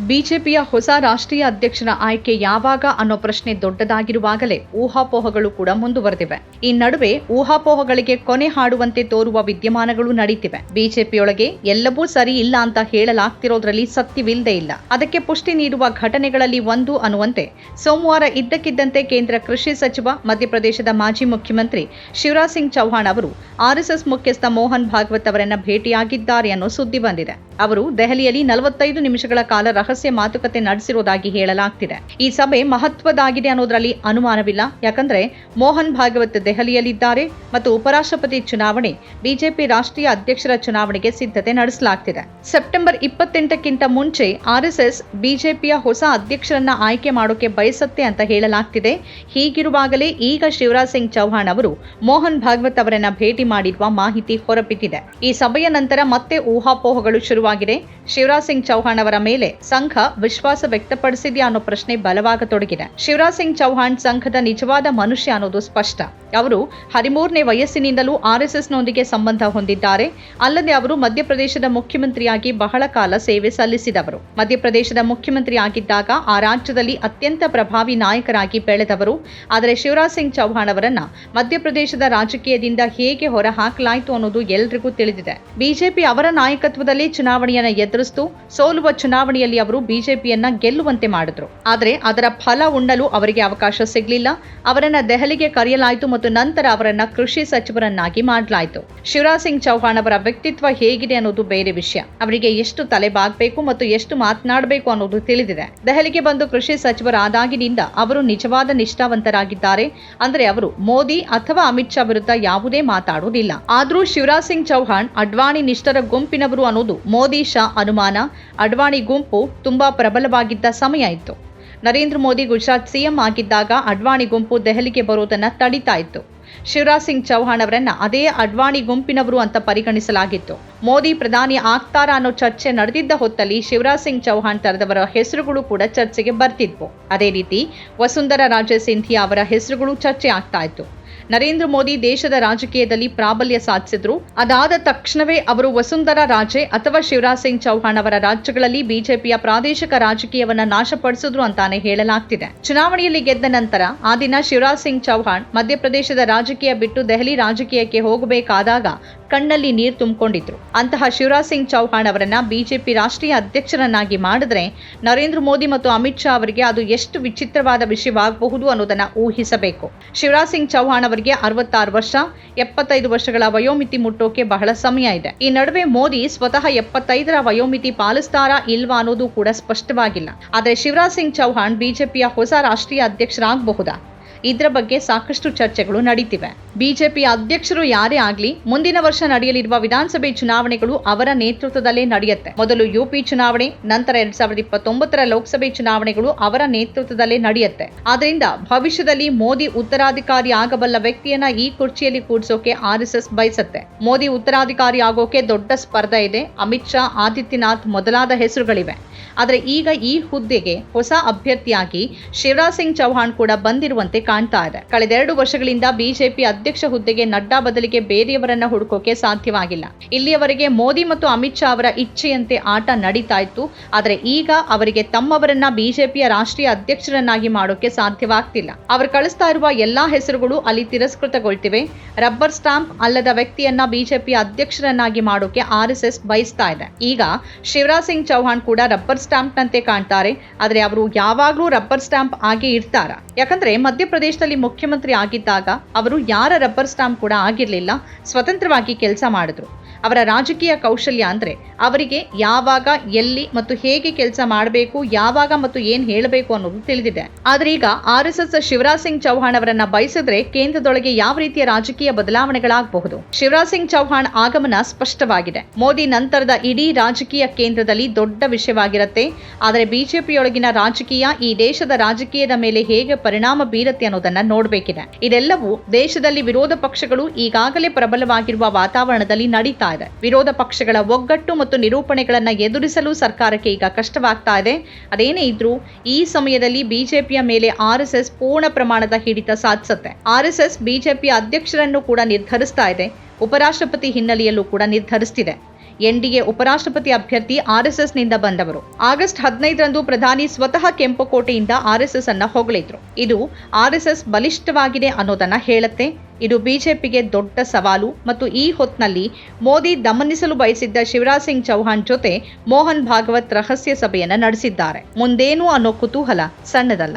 ಬಿಜೆಪಿಯ ಹೊಸ ರಾಷ್ಟ್ರೀಯ ಅಧ್ಯಕ್ಷರ ಆಯ್ಕೆ ಯಾವಾಗ ಅನ್ನೋ ಪ್ರಶ್ನೆ ದೊಡ್ಡದಾಗಿರುವಾಗಲೇ ಊಹಾಪೋಹಗಳು ಕೂಡ ಮುಂದುವರೆದಿವೆ. ಈ ನಡುವೆ ಊಹಾಪೋಹಗಳಿಗೆ ಕೊನೆ ಹಾಡುವಂತೆ ತೋರುವ ವಿದ್ಯಮಾನಗಳು ನಡೀತಿವೆ. ಬಿಜೆಪಿಯೊಳಗೆ ಎಲ್ಲವೂ ಸರಿ ಇಲ್ಲ ಅಂತ ಹೇಳಲಾಗ್ತಿರೋದ್ರಲ್ಲಿ ಸತ್ಯವಿಲ್ಲದೆ ಇಲ್ಲ. ಅದಕ್ಕೆ ಪುಷ್ಟಿ ನೀಡುವ ಘಟನೆಗಳಲ್ಲಿ ಒಂದು ಅನ್ನುವಂತೆ ಸೋಮವಾರ ಇದ್ದಕ್ಕಿದ್ದಂತೆ ಕೇಂದ್ರ ಕೃಷಿ ಸಚಿವ, ಮಧ್ಯಪ್ರದೇಶದ ಮಾಜಿ ಮುಖ್ಯಮಂತ್ರಿ ಶಿವರಾಜ್ ಸಿಂಗ್ ಚೌಹಾಣ್ ಅವರು ಆರ್ಎಸ್ಎಸ್ ಮುಖ್ಯಸ್ಥ ಮೋಹನ್ ಭಾಗವತ್ ಅವರನ್ನ ಭೇಟಿಯಾಗಿದ್ದಾರೆ ಅನ್ನೋ ಸುದ್ದಿ ಬಂದಿದೆ. ಅವರು ದೆಹಲಿಯಲ್ಲಿ ನಲವತ್ತೈದು ನಿಮಿಷಗಳ ಕಾಲ ರಹಸ್ಯ ಮಾತುಕತೆ ನಡೆಸಿರುವುದಾಗಿ ಹೇಳಲಾಗ್ತಿದೆ. ಈ ಸಭೆ ಮಹತ್ವದಾಗಿದೆ ಅನ್ನೋದ್ರಲ್ಲಿ ಅನುಮಾನವಿಲ್ಲ. ಯಾಕಂದ್ರೆ ಮೋಹನ್ ಭಾಗವತ್ ದೆಹಲಿಯಲ್ಲಿದ್ದಾರೆ ಮತ್ತು ಉಪರಾಷ್ಟ್ರಪತಿ ಚುನಾವಣೆ, ಬಿಜೆಪಿ ರಾಷ್ಟ್ರೀಯ ಅಧ್ಯಕ್ಷರ ಚುನಾವಣೆಗೆ ಸಿದ್ಧತೆ ನಡೆಸಲಾಗ್ತಿದೆ. ಸೆಪ್ಟೆಂಬರ್ ಇಪ್ಪತ್ತೆಂಟಕ್ಕಿಂತ ಮುಂಚೆ ಆರ್ಎಸ್ಎಸ್ ಬಿಜೆಪಿಯ ಹೊಸ ಅಧ್ಯಕ್ಷರನ್ನ ಆಯ್ಕೆ ಮಾಡೋಕೆ ಬಯಸತ್ತೆ ಅಂತ ಹೇಳಲಾಗ್ತಿದೆ. ಹೀಗಿರುವಾಗಲೇ ಈಗ ಶಿವರಾಜ್ ಸಿಂಗ್ ಚೌಹಾಣ್ ಅವರು ಮೋಹನ್ ಭಾಗವತ್ ಅವರನ್ನ ಭೇಟಿ ಮಾಡಿರುವ ಮಾಹಿತಿ ಹೊರಬಿದ್ದಿದೆ. ಈ ಸಭೆಯ ನಂತರ ಮತ್ತೆ ಊಹಾಪೋಹಗಳು ಶುರುವಾಗಿದೆ. ಶಿವರಾಜ್ ಸಿಂಗ್ ಚೌಹಾಣ್ ಅವರ ಮೇಲೆ ಸಂಘ ವಿಶ್ವಾಸ ವ್ಯಕ್ತಪಡಿಸಿದೆಯಾ ಅನ್ನೋ ಪ್ರಶ್ನೆ ಬಲವಾಗತೊಡಗಿದೆ. ಶಿವರಾಜ್ ಸಿಂಗ್ ಚೌಹಾಣ್ ಸಂಘದ ನಿಜವಾದ ಮನುಷ್ಯ ಅನ್ನೋದು ಸ್ಪಷ್ಟ. ಅವರು ಹದಿಮೂರನೇ ವಯಸ್ಸಿನಿಂದಲೂ ಆರ್ಎಸ್ಎಸ್ನೊಂದಿಗೆ ಸಂಬಂಧ ಹೊಂದಿದ್ದಾರೆ. ಅಲ್ಲದೆ ಅವರು ಮಧ್ಯಪ್ರದೇಶದ ಮುಖ್ಯಮಂತ್ರಿಯಾಗಿ ಬಹಳ ಕಾಲ ಸೇವೆ ಸಲ್ಲಿಸಿದವರು. ಮಧ್ಯಪ್ರದೇಶದ ಮುಖ್ಯಮಂತ್ರಿ ಆಗಿದ್ದಾಗ ಆ ರಾಜ್ಯದಲ್ಲಿ ಅತ್ಯಂತ ಪ್ರಭಾವಿ ನಾಯಕರಾಗಿ ಬೆಳೆದವರು. ಆದರೆ ಶಿವರಾಜ್ ಸಿಂಗ್ ಚೌಹಾಣ್ ಅವರನ್ನ ಮಧ್ಯಪ್ರದೇಶದ ರಾಜಕೀಯದಿಂದ ಹೇಗೆ ಹೊರಹಾಕಲಾಯಿತು ಅನ್ನೋದು ಎಲ್ರಿಗೂ ತಿಳಿದಿದೆ. ಬಿಜೆಪಿ ಅವರ ನಾಯಕತ್ವದಲ್ಲಿ ಚುನಾವಣೆಯನ್ನ ಎದುರಿಸಿತು. ಸೋಲುವ ಚುನಾವಣೆಯಲ್ಲಿ ಅವರು ಬಿಜೆಪಿಯನ್ನ ಗೆಲ್ಲುವಂತೆ ಮಾಡಿದ್ರು. ಆದರೆ ಅದರ ಫಲ ಉಣ್ಣಲು ಅವರಿಗೆ ಅವಕಾಶ ಸಿಗಲಿಲ್ಲ. ಅವರನ್ನ ದೆಹಲಿಗೆ ಕರೆಯಲಾಯಿತು ಮತ್ತು ನಂತರ ಅವರನ್ನ ಕೃಷಿ ಸಚಿವರನ್ನಾಗಿ ಮಾಡಲಾಯಿತು. ಶಿವರಾಜ್ ಸಿಂಗ್ ಚೌಹಾಣ್ ಅವರ ವ್ಯಕ್ತಿತ್ವ ಹೇಗಿದೆ ಅನ್ನೋದು ಬೇರೆ ವಿಷಯ. ಅವರಿಗೆ ಎಷ್ಟು ತಲೆ ಬಾಗಬೇಕು ಮತ್ತು ಎಷ್ಟು ಮಾತನಾಡಬೇಕು ಅನ್ನೋದು ತಿಳಿದಿದೆ. ದೆಹಲಿಗೆ ಬಂದು ಕೃಷಿ ಸಚಿವರಾದಾಗಿನಿಂದ ಅವರು ನಿಜವಾದ ನಿಷ್ಠಾವಂತರಾಗಿದ್ದಾರೆ. ಅಂದ್ರೆ ಅವರು ಮೋದಿ ಅಥವಾ ಅಮಿತ್ ಶಾ ವಿರುದ್ಧ ಯಾವುದೇ ಮಾತಾಡುವುದಿಲ್ಲ. ಆದ್ರೂ ಶಿವರಾಜ್ ಸಿಂಗ್ ಚೌಹಾಣ್ ಅಡ್ವಾಣಿ ನಿಷ್ಠರ ಗುಂಪಿನವರು ಅನ್ನೋದು ಮೋದಿ ಶಾ ಅನುಮಾನ. ಅಡ್ವಾಣಿ ಗುಂಪು ತುಂಬಾ ಪ್ರಬಲವಾಗಿದ್ದ ಸಮಯ ಇತ್ತು. ನರೇಂದ್ರ ಮೋದಿ ಗುಜರಾತ್ ಸಿಎಂ ಆಗಿದ್ದಾಗ ಅಡ್ವಾಣಿ ಗುಂಪು ದೆಹಲಿಗೆ ಬರೋದನ್ನು ತಡೀತಾ ಇತ್ತು. ಶಿವರಾಜ್ ಸಿಂಗ್ ಚೌಹಾಣ್ ಅವರನ್ನ ಅದೇ ಅಡ್ವಾಣಿ ಗುಂಪಿನವರು ಅಂತ ಪರಿಗಣಿಸಲಾಗಿತ್ತು. ಮೋದಿ ಪ್ರಧಾನಿ ಆಗ್ತಾರಾ ಅನ್ನೋ ಚರ್ಚೆ ನಡೆದಿದ್ದ ಹೊತ್ತಲ್ಲಿ ಶಿವರಾಜ್ ಸಿಂಗ್ ಚೌಹಾಣ್ ತರದವರ ಹೆಸರುಗಳು ಕೂಡ ಚರ್ಚೆಗೆ ಬರ್ತಿದ್ವು. ಅದೇ ರೀತಿ ವಸುಂಧರಾ ರಾಜೇ ಸಿಂಧಿಯಾ ಅವರ ಹೆಸರುಗಳು ಚರ್ಚೆ ಆಗ್ತಾ ಇತ್ತು. ನರೇಂದ್ರ ಮೋದಿ ದೇಶದ ರಾಜಕೀಯದಲ್ಲಿ ಪ್ರಾಬಲ್ಯ ಸಾಧಿಸಿದ್ರು. ಅದಾದ ತಕ್ಷಣವೇ ಅವರು ವಸುಂಧರಾ ರಾಜೆ ಅಥವಾ ಶಿವರಾಜ್ ಸಿಂಗ್ ಚೌಹಾಣ್ ಅವರ ರಾಜ್ಯಗಳಲ್ಲಿ ಬಿಜೆಪಿಯ ಪ್ರಾದೇಶಿಕ ರಾಜಕೀಯವನ್ನ ನಾಶಪಡಿಸಿದ್ರು ಅಂತಾನೆ ಹೇಳಲಾಗ್ತಿದೆ. ಚುನಾವಣೆಯಲ್ಲಿ ಗೆದ್ದ ನಂತರ ಆ ದಿನ ಶಿವರಾಜ್ ಸಿಂಗ್ ಚೌಹಾಣ್ ಮಧ್ಯಪ್ರದೇಶದ ರಾಜಕೀಯ ಬಿಟ್ಟು ದೆಹಲಿ ರಾಜಕೀಯಕ್ಕೆ ಹೋಗಬೇಕಾದಾಗ ಕಣ್ಣಲ್ಲಿ ನೀರು ತುಂಬಿಕೊಂಡಿದ್ರು. ಅಂತಹ ಶಿವರಾಜ್ ಸಿಂಗ್ ಚೌಹಾಣ್ ಅವರನ್ನ ಬಿಜೆಪಿ ರಾಷ್ಟ್ರೀಯ ಅಧ್ಯಕ್ಷರನ್ನಾಗಿ ಮಾಡಿದ್ರೆ ನರೇಂದ್ರ ಮೋದಿ ಮತ್ತು ಅಮಿತ್ ಶಾ ಅವರಿಗೆ ಅದು ಎಷ್ಟು ವಿಚಿತ್ರವಾದ ವಿಷಯವಾಗಬಹುದು ಅನ್ನೋದನ್ನ ಊಹಿಸಬೇಕು. ಶಿವರಾಜ್ ಸಿಂಗ್ ಚೌಹಾಣ್ ಅವರಿಗೆ ಅರವತ್ತಾರು ವರ್ಷ, ಎಪ್ಪತ್ತೈದು ವರ್ಷಗಳ ವಯೋಮಿತಿ ಮುಟ್ಟೋಕೆ ಬಹಳ ಸಮಯ ಇದೆ. ಈ ನಡುವೆ ಮೋದಿ ಸ್ವತಃ ಎಪ್ಪತ್ತೈದರ ವಯೋಮಿತಿ ಪಾಲಿಸ್ತಾರಾ ಇಲ್ವಾ ಅನ್ನೋದು ಕೂಡ ಸ್ಪಷ್ಟವಾಗಿಲ್ಲ. ಆದರೆ ಶಿವರಾಜ್ ಸಿಂಗ್ ಚೌಹಾಣ್ ಬಿಜೆಪಿಯ ಹೊಸ ರಾಷ್ಟ್ರೀಯ ಅಧ್ಯಕ್ಷರಾಗಬಹುದಾ? ಇದರ ಬಗ್ಗೆ ಸಾಕಷ್ಟು ಚರ್ಚೆಗಳು ನಡೀತಿವೆ. ಬಿಜೆಪಿ ಅಧ್ಯಕ್ಷರು ಯಾರೇ ಆಗ್ಲಿ, ಮುಂದಿನ ವರ್ಷ ನಡೆಯಲಿರುವ ವಿಧಾನಸಭೆ ಚುನಾವಣೆಗಳು ಅವರ ನೇತೃತ್ವದಲ್ಲೇ ನಡೆಯುತ್ತೆ. ಮೊದಲು ಯುಪಿ ಚುನಾವಣೆ, ನಂತರ ಎರಡ್ ಸಾವಿರದ ಇಪ್ಪತ್ತೊಂಬತ್ತರ ಲೋಕಸಭೆ ಚುನಾವಣೆಗಳು ಅವರ ನೇತೃತ್ವದಲ್ಲೇ ನಡೆಯುತ್ತೆ. ಆದ್ರಿಂದ ಭವಿಷ್ಯದಲ್ಲಿ ಮೋದಿ ಉತ್ತರಾಧಿಕಾರಿ ಆಗಬಲ್ಲ ವ್ಯಕ್ತಿಯನ್ನ ಈ ಕುರ್ಚಿಯಲ್ಲಿ ಕೂಡಿಸೋಕೆ ಆರ್ಎಸ್ಎಸ್ ಬಯಸುತ್ತೆ. ಮೋದಿ ಉತ್ತರಾಧಿಕಾರಿ ಆಗೋಕೆ ದೊಡ್ಡ ಸ್ಪರ್ಧೆ ಇದೆ. ಅಮಿತ್ ಶಾ, ಆದಿತ್ಯನಾಥ್ ಮೊದಲಾದ ಹೆಸರುಗಳಿವೆ. ಆದರೆ ಈಗ ಈ ಹುದ್ದೆಗೆ ಹೊಸ ಅಭ್ಯರ್ಥಿಯಾಗಿ ಶಿವರಾಜ್ ಸಿಂಗ್ ಚೌಹಾಣ್ ಕೂಡ ಬಂದಿರುವಂತೆ ಕಾಣ್ತಾ ಇದೆ. ಕಳೆದೆರಡು ವರ್ಷಗಳಿಂದ ಬಿಜೆಪಿ ಅಧ್ಯಕ್ಷ ಹುದ್ದೆಗೆ ನಡ್ಡಾ ಬದಲಿಗೆ ಬೇರೆಯವರನ್ನ ಹುಡುಕೋಕೆ ಸಾಧ್ಯವಾಗಿಲ್ಲ. ಇಲ್ಲಿಯವರೆಗೆ ಮೋದಿ ಮತ್ತು ಅಮಿತ್ ಶಾ ಅವರ ಇಚ್ಛೆಯಂತೆ ಆಟ ನಡೀತಾ ಇತ್ತು. ಆದರೆ ಈಗ ಅವರಿಗೆ ತಮ್ಮವರನ್ನ ಬಿಜೆಪಿಯ ರಾಷ್ಟ್ರೀಯ ಅಧ್ಯಕ್ಷರನ್ನಾಗಿ ಮಾಡೋಕೆ ಸಾಧ್ಯವಾಗ್ತಿಲ್ಲ. ಅವರು ಕಳಿಸ್ತಾ ಇರುವ ಎಲ್ಲಾ ಹೆಸರುಗಳು ಅಲ್ಲಿ ತಿರಸ್ಕೃತಗೊಳ್ತಿವೆ. ರಬ್ಬರ್ ಸ್ಟಾಂಪ್ ಅಲ್ಲದ ವ್ಯಕ್ತಿಯನ್ನ ಬಿಜೆಪಿಯ ಅಧ್ಯಕ್ಷರನ್ನಾಗಿ ಮಾಡೋಕೆ ಆರ್ಎಸ್ಎಸ್ ಬಯಸ್ತಾ ಇದೆ. ಈಗ ಶಿವರಾಜ್ ಸಿಂಗ್ ಚೌಹಾಣ್ ಕೂಡ ರಬ್ಬರ್ ಸ್ಟಾಂಪ್ನಂತೆ ಕಾಣ್ತಾರೆ. ಆದರೆ ಅವರು ಯಾವಾಗಲೂ ರಬ್ಬರ್ ಸ್ಟಾಂಪ್ ಆಗಿ ಇರ್ತಾರ? ಯಾಕಂದ್ರೆ ಮಧ್ಯಪ್ರದೇಶದಲ್ಲಿ ಮುಖ್ಯಮಂತ್ರಿ ಆಗಿದ್ದಾಗ ಅವರು ಯಾರ ರಬ್ಬರ್ ಸ್ಟಾಂಪ್ ಕೂಡ ಆಗಿರಲಿಲ್ಲ ಸ್ವತಂತ್ರವಾಗಿ ಕೆಲಸ ಮಾಡಿದ್ರು. ಅವರ ರಾಜಕೀಯ ಕೌಶಲ್ಯ ಅಂದ್ರೆ ಅವರಿಗೆ ಯಾವಾಗ ಎಲ್ಲಿ ಮತ್ತು ಹೇಗೆ ಕೆಲಸ ಮಾಡಬೇಕು, ಯಾವಾಗ ಮತ್ತು ಏನು ಹೇಳಬೇಕು ಅನ್ನೋದು ತಿಳಿದಿದೆ. ಆದರೆ ಈಗ R S S Shivraj Singh Chouhan ಅವರನ್ನ ಬಯಸಿದ್ರೆ ಕೇಂದ್ರದೊಳಗೆ ಯಾವ ರೀತಿಯ ರಾಜಕೀಯ ಬದಲಾವಣೆಗಳಾಗಬಹುದು? ಶಿವರಾಜ್ ಸಿಂಗ್ ಚೌಹಾಣ್ ಆಗಮನ ಸ್ಪಷ್ಟವಾಗಿದೆ. ಮೋದಿ ನಂತರದ ಇಡೀ ರಾಜಕೀಯ ಕೇಂದ್ರದಲ್ಲಿ ದೊಡ್ಡ ವಿಷಯವಾಗಿರುತ್ತೆ. ಆದರೆ ಬಿಜೆಪಿಯೊಳಗಿನ ರಾಜಕೀಯ ಈ ದೇಶದ ರಾಜಕೀಯದ ಮೇಲೆ ಹೇಗೆ ಪರಿಣಾಮ ಬೀರುತ್ತೆ ಅನ್ನೋದನ್ನ ನೋಡಬೇಕಿದೆ. ಇದೆಲ್ಲವೂ ದೇಶದಲ್ಲಿ ವಿರೋಧ ಪಕ್ಷಗಳು ಈಗಾಗಲೇ ಪ್ರಬಲವಾಗಿರುವ ವಾತಾವರಣದಲ್ಲಿ ನಡೀತಾ ಇದೆ. ವಿರೋಧ ಪಕ್ಷಗಳ ಒಗ್ಗಟ್ಟು ಮತ್ತು ನಿರೂಪಣೆಗಳನ್ನು ಎದುರಿಸಲು ಸರ್ಕಾರಕ್ಕೆ ಈಗ ಕಷ್ಟವಾಗ್ತಾ ಇದೆ. ಅದೇನೇ ಇದ್ರೂ ಈ ಸಮಯದಲ್ಲಿ ಬಿಜೆಪಿಯ ಮೇಲೆ ಆರ್ಎಸ್ಎಸ್ ಪೂರ್ಣ ಪ್ರಮಾಣದ ಹಿಡಿತ ಸಾಧಿಸುತ್ತೆ. ಆರ್ಎಸ್ಎಸ್ ಬಿಜೆಪಿಯ ಅಧ್ಯಕ್ಷರನ್ನು ಕೂಡ ನಿರ್ಧರಿಸ್ತಾ ಇದೆ. ಉಪರಾಷ್ಟ್ರಪತಿ ಹಿನ್ನೆಲೆಯಲ್ಲೂ ಕೂಡ ನಿರ್ಧರಿಸ್ತಿದೆ. ಎನ್ಡಿಎ ಉಪರಾಷ್ಟ್ರಪತಿ ಅಭ್ಯರ್ಥಿ ಆರ್ಎಸ್ಎಸ್ನಿಂದ ಬಂದವರು. ಆಗಸ್ಟ್ ಹದಿನೈದರಂದು ಪ್ರಧಾನಿ ಸ್ವತಃ ಕೆಂಪುಕೋಟೆಯಿಂದ ಆರ್ಎಸ್ಎಸ್ ಅನ್ನ ಹೊಗಳಿದ್ರು. ಇದು ಆರ್ಎಸ್ಎಸ್ ಬಲಿಷ್ಠವಾಗಿದೆ ಅನ್ನೋದನ್ನ ಹೇಳುತ್ತೆ. ಇದು ಬಿಜೆಪಿಗೆ ದೊಡ್ಡ ಸವಾಲು ಮತ್ತು ಈ ಹೊತ್ತಿನಲ್ಲಿ ಮೋದಿ ದಮನಿಸಲು ಬಯಸಿದ್ದ ಶಿವರಾಜ್ ಸಿಂಗ್ ಚೌಹಾಣ್ ಜೊತೆ ಮೋಹನ್ ಭಾಗವತ್ ರಹಸ್ಯ ಸಭೆಯನ್ನು ನಡೆಸಿದ್ದಾರೆ. ಮುಂದೇನು ಅನ್ನೋ ಕುತೂಹಲ ಸಣ್ಣದಲ್ಲ.